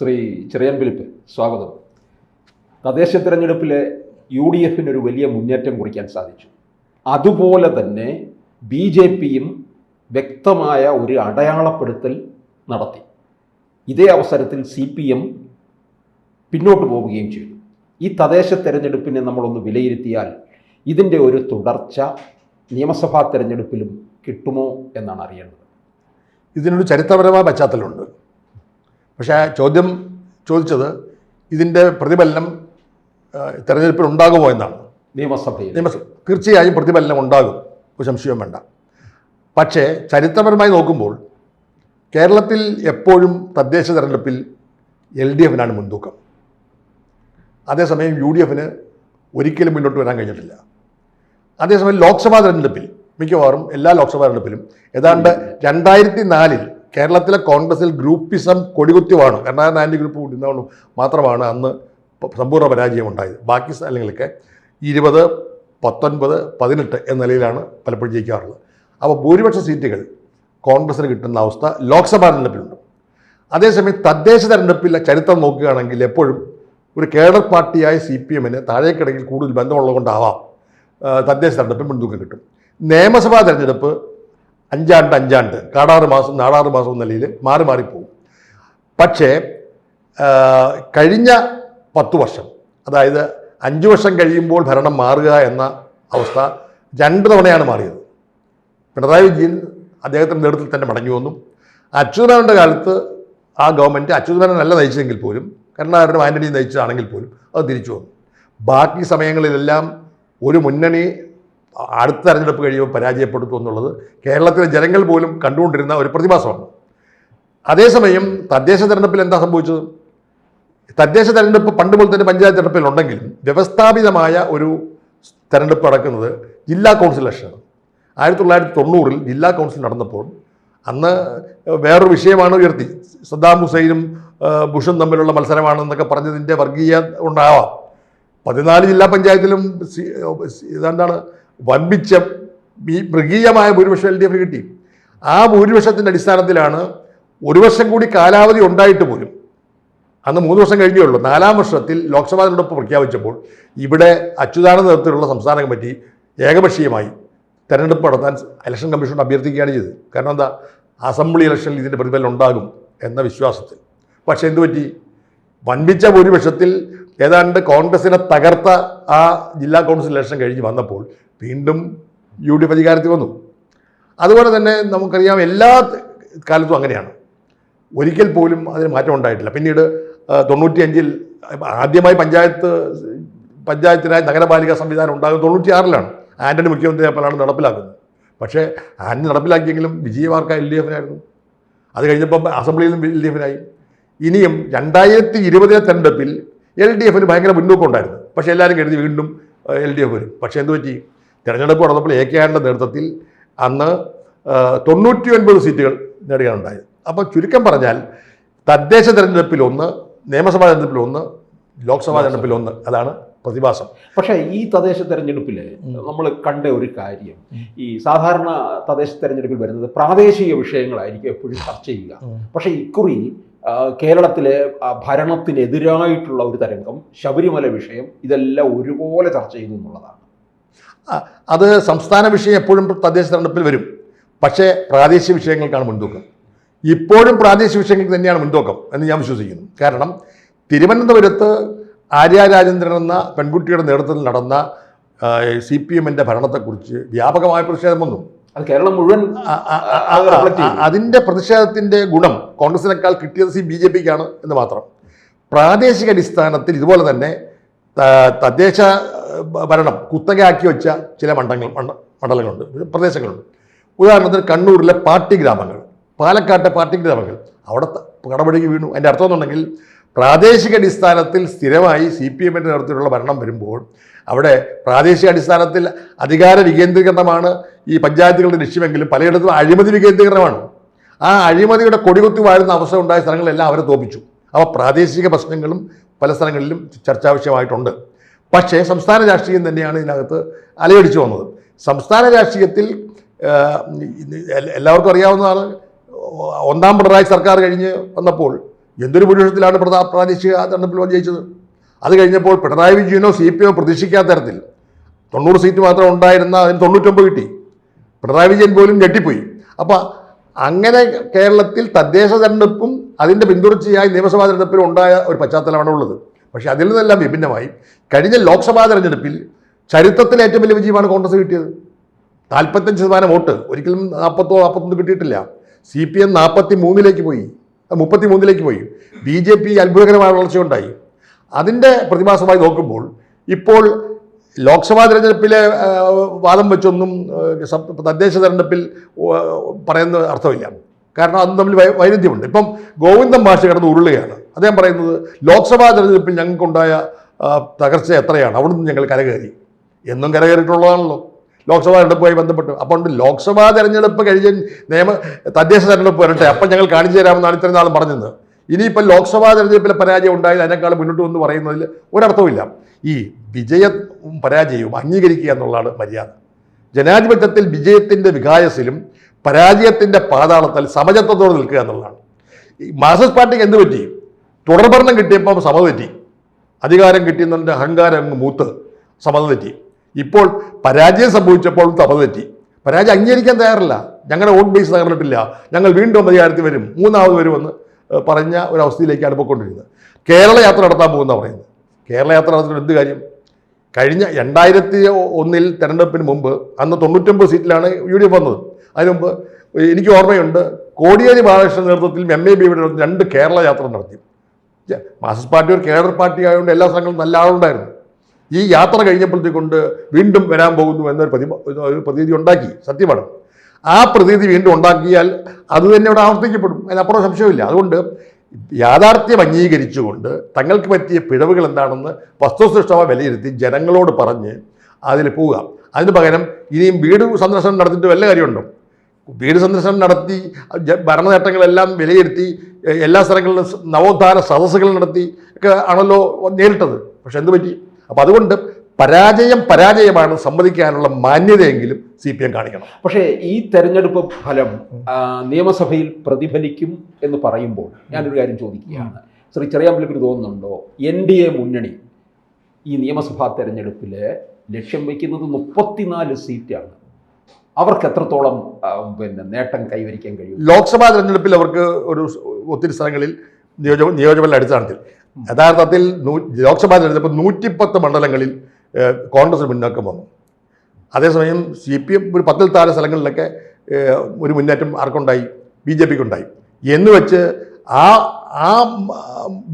Shri Cherian Philip സ്വാഗതം. തദ്ദേശ തിരഞ്ഞെടുപ്പിലെ യു ഡി എഫിന് ഒരു വലിയ മുന്നേറ്റം കുറിക്കാൻ സാധിച്ചു. അതുപോലെ തന്നെ ബി ജെ പിയും വ്യക്തമായ ഒരു അടയാളപ്പെടുത്തൽ നടത്തി. ഇതേ അവസരത്തിൽ സി പി എം പിന്നോട്ട് പോവുകയും ചെയ്തു. ഈ തദ്ദേശ തെരഞ്ഞെടുപ്പിനെ നമ്മളൊന്ന് വിലയിരുത്തിയാൽ ഇതിന്റെ ഒരു തുടർച്ച നിയമസഭാ തെരഞ്ഞെടുപ്പിലും കിട്ടുമോ എന്നാണ് അറിയേണ്ടത്. ഇതിനൊരു ചരിത്രപരമായ പശ്ചാത്തലമുണ്ട്. പക്ഷേ ചോദ്യം ചോദിച്ചത് ഇതിന്റെ പ്രതിഫലനം തെരഞ്ഞെടുപ്പിൽ ഉണ്ടാകുമോ എന്നാണ്. നിയമസഭയിൽ. നിയമസഭ തീർച്ചയായും പ്രതിഫലനം ഉണ്ടാകും. ഒരു സംശയവും വേണ്ട. പക്ഷേ ചരിത്രപരമായി നോക്കുമ്പോൾ കേരളത്തിൽ എപ്പോഴും തദ്ദേശ തെരഞ്ഞെടുപ്പിൽ എൽ ഡി എഫിനാണ് മുൻതൂക്കം. അതേസമയം യു ഡി എഫിന് ഒരിക്കലും മുന്നോട്ട് വരാൻ കഴിഞ്ഞിട്ടില്ല. അതേസമയം ലോക്സഭാ തെരഞ്ഞെടുപ്പിൽ മിക്കവാറും എല്ലാ ലോക്സഭാ തെരഞ്ഞെടുപ്പിലും ഏതാണ്ട് രണ്ടായിരത്തി നാലിൽ കേരളത്തിലെ കോൺഗ്രസിൽ ഗ്രൂപ്പിസം കൊടികുത്തിവാണ്. രണ്ടായിരത്തി ആന്റി ഗ്രൂപ്പ് കൂടുന്നതുകൊണ്ട് മാത്രമാണ് അന്ന് സമ്പൂർണ പരാജയം ഉണ്ടായത് ബാക്കി സ്ഥലങ്ങളിലൊക്കെ ഇരുപത് പത്തൊൻപത് പതിനെട്ട് എന്ന നിലയിലാണ് പലപ്പോഴും ജയിക്കാറുള്ളത്. അപ്പോൾ ഭൂരിപക്ഷ സീറ്റുകൾ കോൺഗ്രസിന് കിട്ടുന്ന അവസ്ഥ ലോക്സഭാ തെരഞ്ഞെടുപ്പിലുണ്ട്. അതേസമയം തദ്ദേശ തെരഞ്ഞെടുപ്പിലെ ചരിത്രം നോക്കുകയാണെങ്കിൽ എപ്പോഴും ഒരു കേഡർ പാർട്ടിയായ സി പി എമ്മിന് താഴേക്കിടയിൽ കൂടുതൽ ബന്ധമുള്ളതുകൊണ്ടാവാം തദ്ദേശ തെരഞ്ഞെടുപ്പിൽ മുൻതൂക്കം കിട്ടും. നിയമസഭാ തെരഞ്ഞെടുപ്പ് അഞ്ചാണ്ട് അഞ്ചാണ്ട് കാടാറ് മാസം നാടാറ് മാസം എന്ന നിലയിൽ മാറി മാറിപ്പോകും പക്ഷേ കഴിഞ്ഞ പത്തു വർഷം അതായത് അഞ്ച് വർഷം കഴിയുമ്പോൾ ഭരണം മാറുക എന്ന അവസ്ഥ രണ്ട് തവണയാണ് മാറിയത്. പിണറായി വിജയൻ അദ്ദേഹത്തിന്റെ നേതൃത്വത്തിൽ തന്നെ മടങ്ങി വന്നു. അച്യുതനാഥന്റെ കാലത്ത് ആ ഗവൺമെന്റ് അച്യുതനാഥൻ നല്ല നയിച്ചതെങ്കിൽ പോലും കരുണാകരനും ആന്റണിയും നയിച്ചതാണെങ്കിൽ പോലും അത് തിരിച്ചു വന്നു. ബാക്കി സമയങ്ങളിലെല്ലാം ഒരു മുന്നണി അടുത്ത തെരഞ്ഞെടുപ്പ് കഴിയുമ്പോൾ പരാജയപ്പെടുത്തു എന്നുള്ളത് കേരളത്തിലെ ജനങ്ങൾ പോലും കണ്ടുകൊണ്ടിരുന്ന ഒരു പ്രതിഭാസമാണ്. അതേസമയം തദ്ദേശ തെരഞ്ഞെടുപ്പിൽ എന്താ സംഭവിച്ചത്? തദ്ദേശ തെരഞ്ഞെടുപ്പ് പണ്ട് മുതൽ തന്നെ പഞ്ചായത്ത് തെരഞ്ഞെടുപ്പിൽ ഉണ്ടെങ്കിലും വ്യവസ്ഥാപിതമായ ഒരു തെരഞ്ഞെടുപ്പ് നടക്കുന്നത് ജില്ലാ കൗൺസിൽ ഇലക്ഷനാണ് ആയിരത്തി തൊള്ളായിരത്തി തൊണ്ണൂറിൽ ജില്ലാ കൗൺസിൽ നടന്നപ്പോൾ അന്ന് വേറൊരു വിഷയമാണ് ഉയർത്തി. സദ്ദാം ഹുസൈനും ബുഷും തമ്മിലുള്ള മത്സരമാണെന്നൊക്കെ പറഞ്ഞതിന്റെ വർഗീയ ഉണ്ടാവാം. പതിനാല് ജില്ലാ പഞ്ചായത്തിലും ഇതെന്താണ്? വമ്പിച്ച ഈ മൃഗീയമായ ഭൂരിപക്ഷം എൽ ഡി എഫിന് കിട്ടി. ആ ഭൂരിപക്ഷത്തിന്റെ അടിസ്ഥാനത്തിലാണ് ഒരു വർഷം കൂടി കാലാവധി ഉണ്ടായിട്ട് പോലും അന്ന് മൂന്ന് വർഷം കഴിഞ്ഞേ ഉള്ളൂ. നാലാം വർഷത്തിൽ ലോക്സഭാ തെരഞ്ഞെടുപ്പ് പ്രഖ്യാപിച്ചപ്പോൾ ഇവിടെ അച്യുതാനന്ദ നേതൃത്വത്തിലുള്ള സംസ്ഥാന കമ്മിറ്റി ഏകപക്ഷീയമായി തെരഞ്ഞെടുപ്പ് നടത്താൻ ഇലക്ഷൻ കമ്മീഷൻ അഭ്യർത്ഥിക്കുകയാണ് ചെയ്തത്. കാരണം എന്താ? അസംബ്ലി ഇലക്ഷനിൽ ഇതിന്റെ പ്രതിഫലം ഉണ്ടാകും എന്ന വിശ്വാസത്തിൽ. പക്ഷേ എന്തു പറ്റി? വൻപിച്ച ഭൂരിപക്ഷത്തിൽ ഏതാണ്ട് കോൺഗ്രസിനെ തകർത്ത ആ ജില്ലാ കൗൺസിൽ ഇലക്ഷൻ കഴിഞ്ഞ് വന്നപ്പോൾ വീണ്ടും യു ഡി എഫ് അധികാരത്തിൽ വന്നു. അതുപോലെ തന്നെ നമുക്കറിയാം എല്ലാ കാലത്തും അങ്ങനെയാണ്. ഒരിക്കൽ പോലും അതിന് മാറ്റം ഉണ്ടായിട്ടില്ല. പിന്നീട് തൊണ്ണൂറ്റി തൊണ്ണൂറ്റിയഞ്ചിൽ ആദ്യമായി പഞ്ചായത്ത് പഞ്ചായത്തിനായി നഗരപാലിക സംവിധാനം ഉണ്ടാകുന്നത് തൊണ്ണൂറ്റിയാറിലാണ്. ആന്റണി മുഖ്യമന്ത്രിയായപ്പോഴാണ് നടപ്പിലാക്കുന്നത്. പക്ഷേ ആന്റണി നടപ്പിലാക്കിയെങ്കിലും വിജയമാർക്ക എൽ ഡി എഫിനായിരുന്നു. അത് കഴിഞ്ഞപ്പം അസംബ്ലിയിലും എൽ ഡി എഫിനായി. ഇനിയും രണ്ടായിരത്തി ഇരുപതിലെ തെരഞ്ഞെടുപ്പിൽ എൽ ഡി എഫിന് ഭയങ്കര മുന്നോക്കം ഉണ്ടായിരുന്നു. പക്ഷേ എല്ലാവരും കരുതി വീണ്ടും എൽ ഡി എഫ് വരും. പക്ഷേ എന്ത് പറ്റി തെരഞ്ഞെടുപ്പ് നടന്നപ്പോൾ എ കെ ആറിന്റെ നേതൃത്വത്തിൽ അന്ന് തൊണ്ണൂറ്റി ഒൻപത് സീറ്റുകൾ നേടുകയാണുണ്ടായത് അപ്പോൾ ചുരുക്കം പറഞ്ഞാൽ തദ്ദേശ തെരഞ്ഞെടുപ്പിൽ ഒന്ന് നിയമസഭാ തെരഞ്ഞെടുപ്പിൽ ഒന്ന് ലോക്സഭാ തെരഞ്ഞെടുപ്പിൽ ഒന്ന്. അതാണ് പ്രതിഭാസം. പക്ഷേ ഈ തദ്ദേശ തെരഞ്ഞെടുപ്പിൽ നമ്മൾ കണ്ട ഒരു കാര്യം ഈ സാധാരണ തദ്ദേശ തെരഞ്ഞെടുപ്പിൽ വരുന്നത് പ്രാദേശിക വിഷയങ്ങളായിരിക്കും എപ്പോഴും ചർച്ച ചെയ്യുക. പക്ഷേ ഇക്കുറി കേരളത്തിലെ ഭരണത്തിനെതിരായിട്ടുള്ള ഒരു തരംഗം ശബരിമല വിഷയം ഇതെല്ലാം ഒരുപോലെ ചർച്ച ചെയ്യുന്നു എന്നുള്ളതാണ്. അത് സംസ്ഥാന വിഷയം എപ്പോഴും തദ്ദേശ തെരഞ്ഞെടുപ്പിൽ വരും. പക്ഷേ പ്രാദേശിക വിഷയങ്ങൾക്കാണ് മുൻതൂക്കം. ഇപ്പോഴും പ്രാദേശിക വിഷയങ്ങൾക്ക് തന്നെയാണ് മുൻതൂക്കം എന്ന് ഞാൻ വിശ്വസിക്കുന്നു. കാരണം തിരുവനന്തപുരത്ത് ആര്യ രാജേന്ദ്രൻ എന്ന പെൺകുട്ടിയുടെ നേതൃത്വത്തിൽ നടന്ന സി പി എമ്മിന്റെ ഭരണത്തെക്കുറിച്ച് വ്യാപകമായ പ്രതിഷേധം വന്നു. അത് കേരളം മുഴുവൻ അതിന്റെ പ്രതിഷേധത്തിന്റെ ഗുണം കോൺഗ്രസിനേക്കാൾ കിട്ടിയത് സി ബി ജെ പിക്കാണ് എന്ന് മാത്രം. പ്രാദേശിക അടിസ്ഥാനത്തിൽ ഇതുപോലെ തന്നെ തദ്ദേശ ഭരണം. കുത്തകയാക്കി വെച്ച ചില മണ്ഡലങ്ങൾ മണ്ഡ- മണ്ഡലങ്ങളുണ്ട്. പ്രദേശങ്ങളുണ്ട്. ഉദാഹരണത്തിന് കണ്ണൂരിലെ പാർട്ടി ഗ്രാമങ്ങൾ പാലക്കാട്ടെ പാർട്ടി ഗ്രാമങ്ങൾ. അവിടെ കടപടിക്ക് വീണു. അതിന്റെ അർത്ഥം എന്നുണ്ടെങ്കിൽ പ്രാദേശിക അടിസ്ഥാനത്തിൽ സ്ഥിരമായി സി പി എമ്മിന്റെ നേതൃത്വത്തിലുള്ള ഭരണം വരുമ്പോൾ അവിടെ പ്രാദേശിക അടിസ്ഥാനത്തിൽ അധികാര വികേന്ദ്രീകരണമാണ് ഈ പഞ്ചായത്തുകളുടെ ലക്ഷ്യമെങ്കിലും പലയിടത്തും അഴിമതി വികേന്ദ്രീകരണമാണ്. ആ അഴിമതിയുടെ കൊടികുത്തി വാഴുന്ന അവസ്ഥ ഉണ്ടായ സ്ഥലങ്ങളെല്ലാം അവരെ തോപ്പിച്ചു. അപ്പോൾ പ്രാദേശിക പ്രശ്നങ്ങളും പല സ്ഥലങ്ങളിലും ചർച്ചാ വിഷയമായിട്ടുണ്ട് പക്ഷേ സംസ്ഥാന രാഷ്ട്രീയം തന്നെയാണ് ഇതിനകത്ത് അലയടിച്ചു വന്നത്. സംസ്ഥാന രാഷ്ട്രീയത്തിൽ എല്ലാവർക്കും അറിയാവുന്നതാണ് ഒന്നാം പിണറായി സർക്കാർ കഴിഞ്ഞ് വന്നപ്പോൾ എന്തൊരു ഭൂരിപക്ഷത്തിലാണ് പ്രധാ പ്രാദേശിക തെരഞ്ഞെടുപ്പിൽ ജയിച്ചത്? അത് കഴിഞ്ഞപ്പോൾ പിണറായി വിജയനോ സി പി എമ്മോ പ്രതീക്ഷിക്കാത്ത തരത്തിൽ തൊണ്ണൂറ് സീറ്റ് മാത്രം ഉണ്ടായിരുന്ന അതിന് തൊണ്ണൂറ്റൊമ്പത് കിട്ടി. പിണറായി വിജയൻ പോലും ഞെട്ടിപ്പോയി. അപ്പോൾ അങ്ങനെ കേരളത്തിൽ തദ്ദേശ തെരഞ്ഞെടുപ്പും അതിന്റെ പിന്തുടർച്ചയായി നിയമസഭാ തെരഞ്ഞെടുപ്പിലും ഉണ്ടായ ഒരു പശ്ചാത്തലമാണ് ഉള്ളത് പക്ഷേ അതിൽ നിന്നെല്ലാം വിഭിന്നമായി. കഴിഞ്ഞ ലോക്സഭാ തെരഞ്ഞെടുപ്പിൽ ചരിത്രത്തിൽ ഏറ്റവും വലിയ വിജയമാണ് കോൺഗ്രസ് കിട്ടിയത്. നാൽപ്പത്തഞ്ച് ശതമാനം വോട്ട്. ഒരിക്കലും നാൽപ്പത്തോ നാൽപ്പത്തൊന്നും കിട്ടിയിട്ടില്ല. സി പി എം നാൽപ്പത്തി മൂന്നിലേക്ക് പോയി. മുപ്പത്തി മൂന്നിലേക്ക് പോയി. ബി ജെ പി അത്ഭുതകരമായ വളർച്ചയുണ്ടായി. അതിന്റെ പ്രതിഭാസമായി നോക്കുമ്പോൾ ഇപ്പോൾ ലോക്സഭാ തെരഞ്ഞെടുപ്പിലെ വാദം വെച്ചൊന്നും തദ്ദേശ തെരഞ്ഞെടുപ്പിൽ പറയുന്ന അർത്ഥമില്ല. കാരണം അത് തമ്മിൽ വൈരുദ്ധ്യമുണ്ട്. ഇപ്പം ഗോവിന്ദൻ മാഷ് കിടന്ന് ഉരുളുകയാണ്. അദ്ദേഹം പറയുന്നത് ലോക്സഭാ തെരഞ്ഞെടുപ്പിൽ ഞങ്ങൾക്കുണ്ടായ തകർച്ച എത്രയാണ്? അവിടുന്ന് ഞങ്ങൾ കരകയറി. എന്നും കരകയറിയിട്ടുള്ളതാണല്ലോ. ലോക്സഭാ തെരഞ്ഞെടുപ്പുമായി ബന്ധപ്പെട്ട്. അപ്പോൾ ലോക്സഭാ തെരഞ്ഞെടുപ്പ് കഴിഞ്ഞ് നിയമ തദ്ദേശ തെരഞ്ഞെടുപ്പ് വരട്ടെ. അപ്പം ഞങ്ങൾ കാണിച്ചു തരാമെന്നാണ് ഇത്രയും നാളും പറഞ്ഞത് ഇനിയിപ്പോൾ ലോക്സഭാ തെരഞ്ഞെടുപ്പിലെ പരാജയം ഉണ്ടായത് അതിനേക്കാൾ മുന്നോട്ട് വന്ന് പറയുന്നതിൽ ഒരർത്ഥവുമില്ല. ഈ വിജയവും പരാജയവും അംഗീകരിക്കുക എന്നുള്ളതാണ് മര്യാദ. ജനാധിപത്യത്തിൽ വിജയത്തിന്റെ വികായസിലും പരാജയത്തിന്റെ പാതാളത്തിൽ സമചത്വത്തോടെ നിൽക്കുക എന്നുള്ളതാണ്. ഈ മാർക്സിസ്റ്റ് പാർട്ടിക്ക് എന്ത് പറ്റി? തുടർഭരണം കിട്ടിയപ്പോൾ സമത തെറ്റി. അധികാരം കിട്ടിയെന്നതിന്റെ അഹങ്കാരം അങ്ങ് മൂത്ത് സമത തെറ്റി. ഇപ്പോൾ പരാജയം സംഭവിച്ചപ്പോൾ സമത തെറ്റി. പരാജയം അംഗീകരിക്കാൻ തയ്യാറില്ല. ഞങ്ങളുടെ വോട്ട് ബേസ് തകർന്നിട്ടില്ല. ഞങ്ങൾ വീണ്ടും അധികാരത്തിൽ വരും. മൂന്നാമത് വരുമെന്ന് പറഞ്ഞ ഒരു അവസ്ഥയിലേക്കാണ് പോയിക്കൊണ്ടിരുന്നത് കേരള യാത്ര നടത്താൻ പോകുന്ന പറയുന്നത്. കേരള യാത്ര നടത്തുന്ന എന്ത് കാര്യം? കഴിഞ്ഞ രണ്ടായിരത്തി ഒന്നിൽ തെരഞ്ഞെടുപ്പിന് മുമ്പ് അന്ന് തൊണ്ണൂറ്റൊമ്പത് സീറ്റിലാണ് യു ഡി എഫ് വന്നത്. അതിന് മുമ്പ് എനിക്ക് ഓർമ്മയുണ്ട് കോടിയേരി ബാലകൃഷ്ണൻ നേതൃത്വത്തിൽ എം എ ബിയുടെ രണ്ട് കേരള യാത്ര നടത്തി. മാർക്സിസ്റ്റ് പാർട്ടി ഒരു കേഡർ പാർട്ടി ആയതുകൊണ്ട് എല്ലാ സ്ഥലങ്ങളും നല്ല ആളുണ്ടായിരുന്നു. ഈ യാത്ര കഴിഞ്ഞപ്പോഴത്തേക്കൊണ്ട് വീണ്ടും വരാൻ പോകുന്നു എന്നൊരു പ്രതി ഒരു പ്രതീതി ഉണ്ടാക്കി സത്യമാണ്. ആ പ്രതീതി വീണ്ടും ഉണ്ടാക്കിയാൽ അത് തന്നെ ഇവിടെ ആവർത്തിക്കപ്പെടും അതിനപ്പുറം സംശയമില്ല. അതുകൊണ്ട് യാഥാർത്ഥ്യം അംഗീകരിച്ചുകൊണ്ട് തങ്ങൾക്ക് പറ്റിയ പിഴവുകൾ എന്താണെന്ന് വസ്തുസൃഷ്ടമായി വിലയിരുത്തി ജനങ്ങളോട് പറഞ്ഞ് അതിൽ പോവുക. അതിന് പകരം ഇനിയും വീട് സന്ദർശനം നടത്തിയിട്ട് വല്ല കാര്യമുണ്ടോ? വീട് സന്ദർശനം നടത്തി ഭരണ നേട്ടങ്ങളെല്ലാം വിലയിരുത്തി എല്ലാ സ്ഥലങ്ങളിലും നവോത്ഥാന സദസ്സുകൾ നടത്തി ഒക്കെ ആണല്ലോ നേരിട്ടത്. പക്ഷെ എന്ത് പറ്റി? അപ്പം അതുകൊണ്ട് പരാജയം പരാജയമാണ് സമ്മതിക്കാനുള്ള മാന്യതയെങ്കിലും സി പി എം കാണിക്കണം. പക്ഷേ ഈ തെരഞ്ഞെടുപ്പ് ഫലം നിയമസഭയിൽ പ്രതിഫലിക്കും എന്ന് പറയുമ്പോൾ ഞാനൊരു കാര്യം ചോദിക്കുകയാണ്. ശ്രീ ചെറിയാമ്പലിക്ക് തോന്നുന്നുണ്ടോ? എൻ ഡി എ മുന്നണി ഈ നിയമസഭാ തെരഞ്ഞെടുപ്പിൽ ലക്ഷ്യം വയ്ക്കുന്നത് മുപ്പത്തിനാല് സീറ്റാണ്. അവർക്ക് എത്രത്തോളം പിന്നെ നേട്ടം കൈവരിക്കാൻ കഴിയും? ലോക്സഭാ തെരഞ്ഞെടുപ്പിൽ അവർക്ക് ഒരു ഒത്തിരി സ്ഥലങ്ങളിൽ നിയോജക നിയോജകമണ്ഡല അടിസ്ഥാനത്തിൽ. യഥാർത്ഥത്തിൽ നൂ- ലോക്സഭാ തെരഞ്ഞെടുപ്പ് നൂറ്റിപ്പത്ത് മണ്ഡലങ്ങളിൽ കോൺഗ്രസ് മുന്നോക്കം വന്നു. അതേസമയം സി പി എം ഒരു പത്തിൽ താഴെ സ്ഥലങ്ങളിലൊക്കെ ഒരു മുന്നേറ്റം ആർക്കുണ്ടായി? ബി ജെ പിക്ക് ഉണ്ടായി എന്ന് വെച്ച് ആ ആ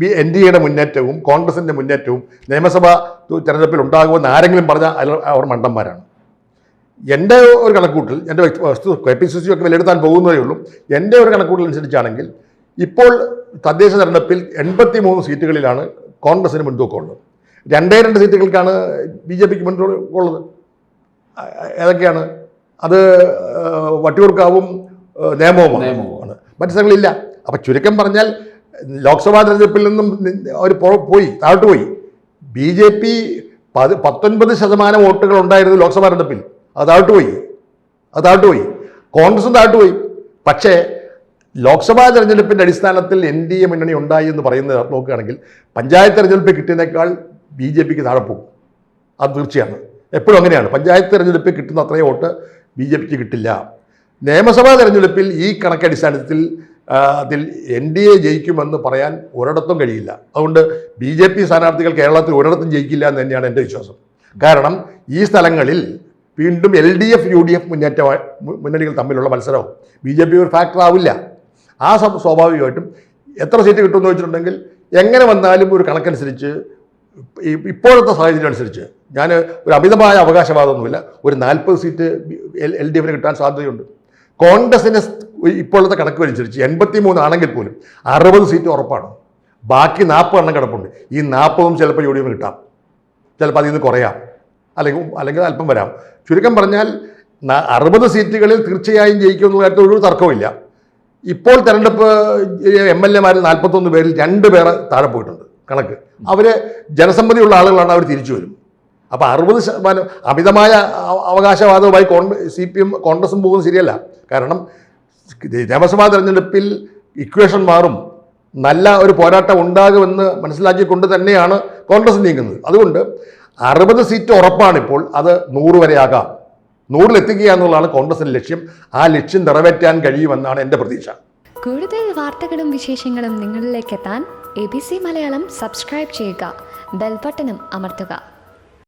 എൻ ഡി എയുടെ മുന്നേറ്റവും കോൺഗ്രസിന്റെ മുന്നേറ്റവും നിയമസഭാ തെരഞ്ഞെടുപ്പിൽ ഉണ്ടാകുമെന്ന് ആരെങ്കിലും പറഞ്ഞാൽ അവർ മണ്ടന്മാരാണ്. എന്റെ ഒരു കണക്കൂട്ടിൽ എന്റെ വസ്തു കെ പി സി സി ഒക്കെ വിലയിരുത്താൻ പോകുന്നതേ ഉള്ളൂ. എന്റെ ഒരു കണക്കൂട്ടിൽ അനുസരിച്ചാണെങ്കിൽ ഇപ്പോൾ തദ്ദേശ തെരഞ്ഞെടുപ്പിൽ എൺപത്തി മൂന്ന് സീറ്റുകളിലാണ് കോൺഗ്രസിന് മുൻതൂക്കമുള്ളത്. രണ്ടേ രണ്ട് സീറ്റുകൾക്കാണ് ബി ജെ പിക്ക് മുൻതൂക്കമുള്ളത്. ഏതൊക്കെയാണ്? അത് വട്ടിയൂർക്കാവും നിയമവും നേമവുമാണ്. നിയമവുമാണ്. മറ്റു സ്ഥലങ്ങളില്ല. അപ്പം ചുരുക്കം പറഞ്ഞാൽ ലോക്സഭാ തെരഞ്ഞെടുപ്പിൽ നിന്നും അവർ പോയി താഴോട്ട് പോയി. ബി ജെ പി പത് പത്തൊൻപത് ശതമാനം വോട്ടുകൾ ഉണ്ടായിരുന്നു ലോക്സഭാ തെരഞ്ഞെടുപ്പിൽ. അത് താഴോട്ട് പോയി. അത് താഴോട്ട് പോയി. കോൺഗ്രസും താഴോട്ട് പോയി. പക്ഷേ ലോക്സഭാ തെരഞ്ഞെടുപ്പിന്റെ അടിസ്ഥാനത്തിൽ എൻ ഡി എ മുന്നണി ഉണ്ടായി എന്ന് പറയുന്നത് നോക്കുകയാണെങ്കിൽ പഞ്ചായത്ത് തെരഞ്ഞെടുപ്പ് കിട്ടിയതിനേക്കാൾ ബി ജെ പിക്ക് താഴെ പോകും. അത് തീർച്ചയാണ്. എപ്പോഴും അങ്ങനെയാണ്. പഞ്ചായത്ത് തെരഞ്ഞെടുപ്പിൽ കിട്ടുന്ന അത്രയും വോട്ട് ബി ജെ പിക്ക് കിട്ടില്ല. നിയമസഭാ തെരഞ്ഞെടുപ്പിൽ ഈ കണക്കടിസ്ഥാനത്തിൽ അതിൽ എൻ ഡി എ ജയിക്കുമെന്ന് പറയാൻ ഒരിടത്തും കഴിയില്ല. അതുകൊണ്ട് ബി ജെ പി സ്ഥാനാർത്ഥികൾ കേരളത്തിൽ ഒരിടത്തും ജയിക്കില്ല എന്ന് തന്നെയാണ് എന്റെ വിശ്വാസം. കാരണം ഈ സ്ഥലങ്ങളിൽ വീണ്ടും L D F U D F മുന്നേറ്റ മുന്നണികൾ തമ്മിലുള്ള മത്സരവും ബി ജെ പി ഒരു ഫാക്ടർ ആവില്ല. ആ സ്വാഭാവികമായിട്ടും എത്ര സീറ്റ് കിട്ടുമെന്ന് വെച്ചിട്ടുണ്ടെങ്കിൽ എങ്ങനെ വന്നാലും ഒരു കണക്കനുസരിച്ച് ഇപ്പോഴത്തെ സാഹചര്യം അനുസരിച്ച് ഞാൻ ഒരു അമിതമായ അവകാശവാദമൊന്നുമില്ല. ഒരു നാൽപ്പത് സീറ്റ് എൽ ഡി എഫിന് കിട്ടാൻ സാധ്യതയുണ്ട്. കോൺഗ്രസിന്റെ ഇപ്പോഴത്തെ കണക്ക് അനുസരിച്ച് എൺപത്തി മൂന്നാണെങ്കിൽ പോലും അറുപത് സീറ്റ് ഉറപ്പാണ്. ബാക്കി നാൽപ്പത് എണ്ണം കിടപ്പുണ്ട്. ഈ നാൽപ്പതും ചിലപ്പോൾ യു ഡി എഫിന് കിട്ടാം. ചിലപ്പോൾ അതിൽ നിന്ന് കുറയാം. അല്ലെങ്കിൽ അല്ലെങ്കിൽ അല്പം വരാം. ചുരുക്കം പറഞ്ഞാൽ അറുപത് സീറ്റുകളിൽ തീർച്ചയായും ജയിക്കുമെന്നുള്ളതായിട്ട് ഒരു തർക്കമില്ല ഇപ്പോൾ തെരഞ്ഞെടുപ്പ് എം എൽ എമാരിൽ നാൽപ്പത്തൊന്ന് പേരിൽ രണ്ട് പേരെ താഴെ പോയിട്ടുണ്ട് കണക്ക്. അവർ ജനസമ്മതിയുള്ള ആളുകളാണ് അവർ തിരിച്ചു വരും. അപ്പോൾ അറുപത് ശതമാനം അമിതമായ അവകാശവാദവുമായി കോൺഗ്രസ് സി പി എം കോൺഗ്രസും പോകുന്നത് ശരിയല്ല. കാരണം നിയമസഭാ തെരഞ്ഞെടുപ്പിൽ ഇക്വേഷൻ മാറും. നല്ല ഒരു പോരാട്ടം ഉണ്ടാകുമെന്ന് മനസ്സിലാക്കിക്കൊണ്ട് തന്നെയാണ് കോൺഗ്രസ് നീങ്ങുന്നത്. അതുകൊണ്ട് അറുപത് സീറ്റ് ഉറപ്പാണിപ്പോൾ അത് നൂറ് വരെ ആകാം. നൂറിലെത്തിക്കുക എന്നുള്ളതാണ് കോൺഗ്രസിന്റെ ലക്ഷ്യം. ആ ലക്ഷ്യം നിറവേറ്റാൻ കഴിയുമെന്നാണ് എന്റെ പ്രതീക്ഷ. കൂടുതൽ വാർത്തകളും വിശേഷങ്ങളും നിങ്ങളിലേക്ക് എത്താൻ A B C Malayalam subscribe ചെയ്യുക. ബെൽബട്ടനും അമർത്തുക.